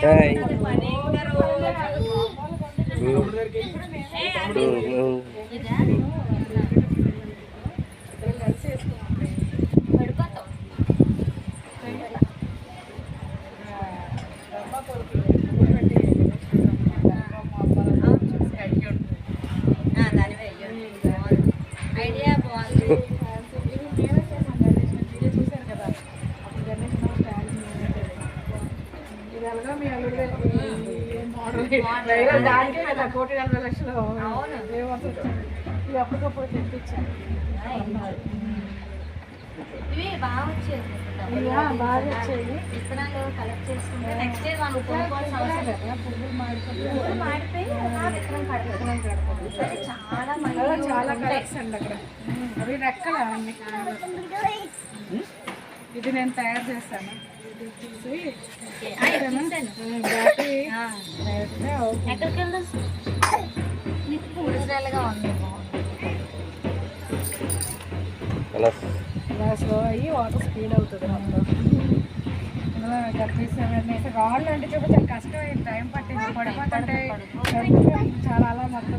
Hi idea దానికే కదా కోటి నలభై లక్షలు అప్పటికప్పుడు తెప్పించాను ఇవి బాగా వచ్చేది. బాగా వచ్చేది విత్తనాలు కలెక్ట్ చేసుకుంటే నెక్స్ట్ డే మనం కొనుక్కోవాల్సిన అవసరం లేదు. మాడిపోయి విత్తనం చాలా మంది చాలా అండి అక్కడ. అవి రెక్కల ఇది నేను తయారు చేస్తాను ఇది చూసి ఇలా స్లో అయ్యి వాటర్ స్పీడ్ అవుతుంది మొత్తం. రాళ్ళు అంటే చూపించాలి కష్టమైంది. టైం పట్టింది. పడిపోతుంటే చాలా అలా మొత్తం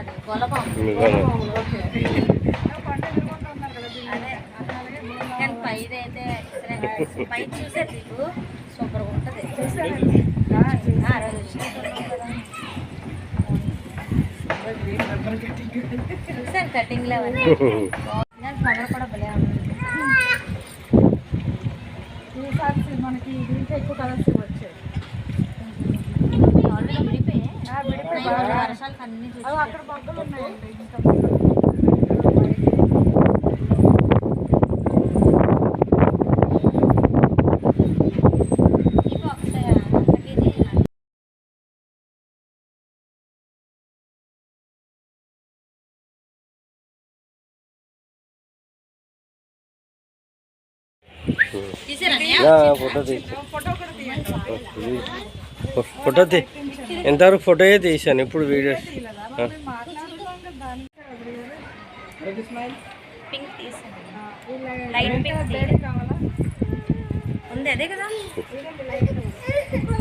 అసలు పైన చూసే నీకు సూపర్ ఉంటుంది. చూసాను. కటింగ్ కూడా భలే మనకి దీంట్లో ఎక్కువ కలర్స్ వచ్చాయి. ఆల్రెడీ విడిపోయి. అన్ని అక్కడ మొగ్గలు ఉన్నాయండి ఫోటో తీసి ఫోటో ఫోటో తీ ఎంతవరకు ఫోటోయే తీసాను ఇప్పుడు వీడియోస్ ఉంది అదే కదా?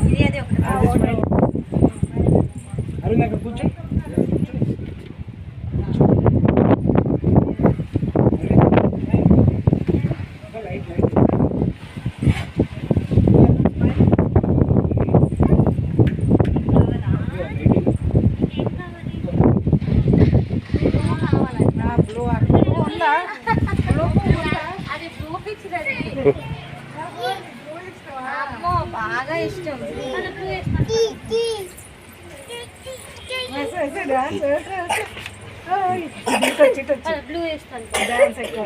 ఇది అదే ఒకటి అరుణ్ అక్కడ కూర్చో బ్లూ ఉందా బ్లూ ఉందా అది బ్లూ పిక్స్ అది అమ్మో బాగా ఇష్టం అది blue ఇష్టం. వేసి వేసి డాన్స్ వేసి వేసి ఓయ్, ఇటు వచ్చి ఇటు వచ్చి అది బ్లూ ఇష్టం డాన్స్ ఎక్కువ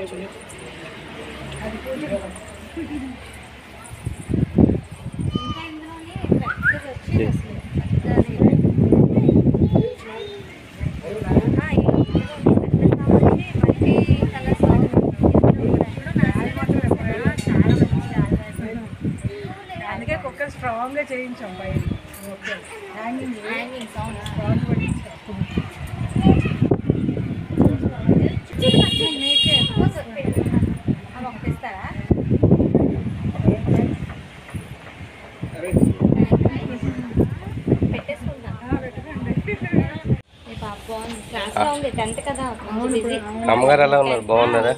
ఇంకా ఇందులోనే కరెక్ట్గా వచ్చింది ఇంకా స్ట్రాంగ్గా చేయించాం బయట ఓకే హ్యాంగింగ్ హ్యాంగింగ్ సౌండ్ అమ్మగారు ఎలా ఉన్నారు? బాగున్నారా?